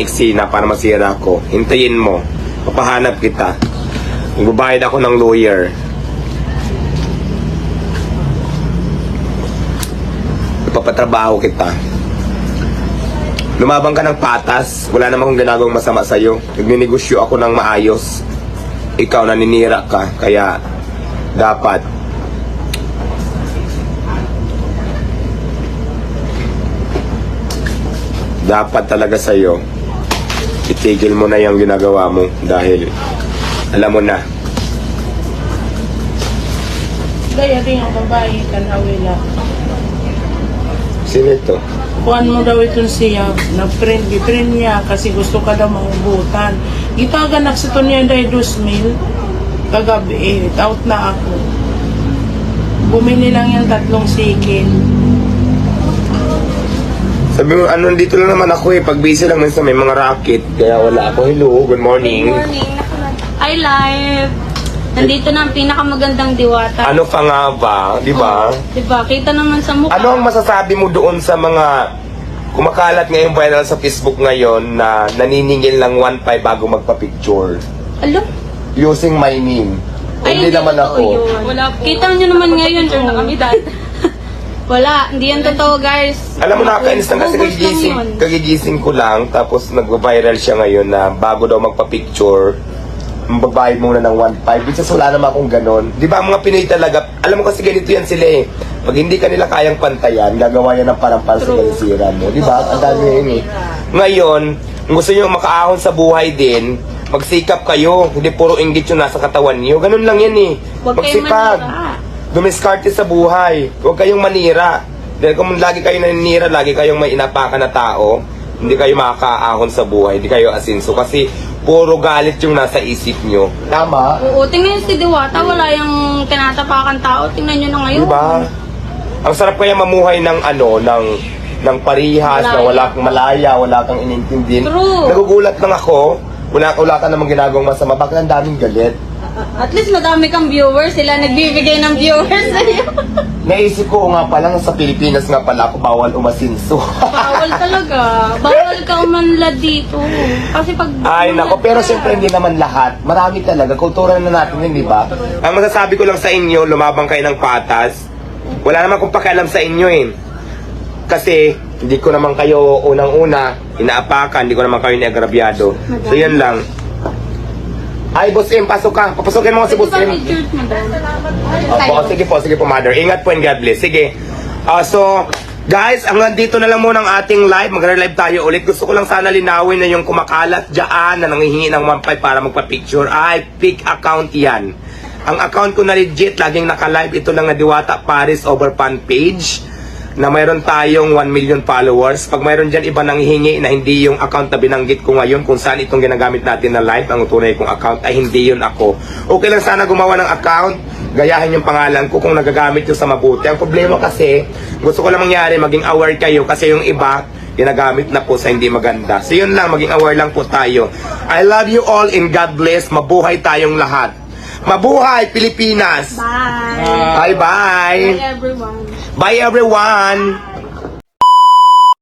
eksena para masira ko. Hintayin mo. Papahanap kita. Magbabayad ako ng lawyer. Ipapatrabaho kita. Lumabang ka ng patas. Wala namang akong ginagawang masama sa'yo. Nagninegosyo ako ng maayos. Ikaw naninira ka. Kaya dapat dapat talaga sa'yo itigil mo na yung ginagawa mo dahil alam mo na Gaya din ang babae, kanawila. sino ito? Kuhan mo daw itong siya, na-friend, friend niya kasi gusto ka daw mahubutan. Gitaganak sa to niya dahil 2,000 kagabi eh, out na ako. Bumili lang yung tatlong sikin. Sabi mo ano dito lang naman ako eh pag busy lang minsan may mga racket kaya wala ako hello good morning Good morning. Hi, live. Nandito na ang pinakamagandang diwata. ano pa nga ba di ba? Diba? Kita naman sa mukha. ano ang masasabi mo doon sa mga kumakalat ngayon viral sa Facebook ngayon na naniningil ng 1.5 bago magpa-picture Alo? using my name Ay, hindi naman totoo ako yun. Kita nyo naman ngayon. oh. kami Wala. Hindi yan totoo, guys. Alam mo nakaka-instant kasi Ubus lang kagigising, yun. kagigising ko lang tapos nag-viral siya ngayon na bago daw magpa-picture magbabayad muna ng 1.5 which is wala naman akong ganon di ba ang mga Pinoy talaga alam mo kasi ganito yan sila eh pag hindi ka nila kayang pantayan gagawa yan ng parang para sa True. mo di ba ang dami yun eh ngayon kung gusto nyo makaahon sa buhay din magsikap kayo hindi puro inggit yung nasa katawan niyo ganun lang yan eh Huwag kayong magsipag manira. Dumiskarte sa buhay. Huwag kayong manira. Dahil kung lagi kayo naninira, lagi kayong may inapakan na tao, hindi kayo makakaahon sa buhay, hindi kayo asinso. Kasi puro galit yung nasa isip nyo. Tama? Oo, tingnan nyo si Diwata. Wala yung tinatapakan tao. Tingnan nyo na ngayon. Di ba? Ang sarap kaya mamuhay ng ano, ng ng parihas, na Malaya. wala kang malaya, wala kang inintindihin. True. Nagugulat lang ako, wala, wala ka namang ginagawang masama, bakit ang daming galit? At least madami kang viewers. Sila nagbibigay ng viewers sa'yo. Naisip ko nga palang sa Pilipinas nga pala ako bawal umasinso. Bawal talaga. Bawal ka umanlad dito. Kasi pag... Ay, nako, pero siyempre hindi naman lahat. Marami talaga. Kultura na natin yun, di ba? Ang masasabi ko lang sa inyo, lumabang kayo ng patas. Wala naman kong pakialam sa inyo eh. Kasi, hindi ko naman kayo unang-una inaapakan, hindi ko naman kayo niagrabyado. So, yan lang. Ay, Boss M, pasok ka. Papasukin mo si Boss M. Opo, sige po, sige po, mother. Ingat po and God bless. Sige. Ah, so, guys, hanggang dito na lang muna ang ating live. Magre-live tayo ulit. Gusto ko lang sana linawin na yung kumakalat dyan na nangihingi ng 1.5 para magpa-picture ay pick account yan. Ang account ko na legit, laging naka-live. Ito lang na Diwata Paris over fan page na mayroon tayong 1 million followers. Pag mayroon dyan iba nang hihingi na hindi yung account na binanggit ko ngayon kung saan itong ginagamit natin na live, ang tunay kong account ay hindi yun ako. Okay lang sana gumawa ng account, gayahin yung pangalan ko kung nagagamit yun sa mabuti. Ang problema kasi, gusto ko lang mangyari, maging aware kayo kasi yung iba, ginagamit na po sa hindi maganda. So yun lang, maging aware lang po tayo. I love you all and God bless. Mabuhay tayong lahat. Mabuhay Pilipinas! Bye. Bye-bye! Bye everyone. Bye everyone!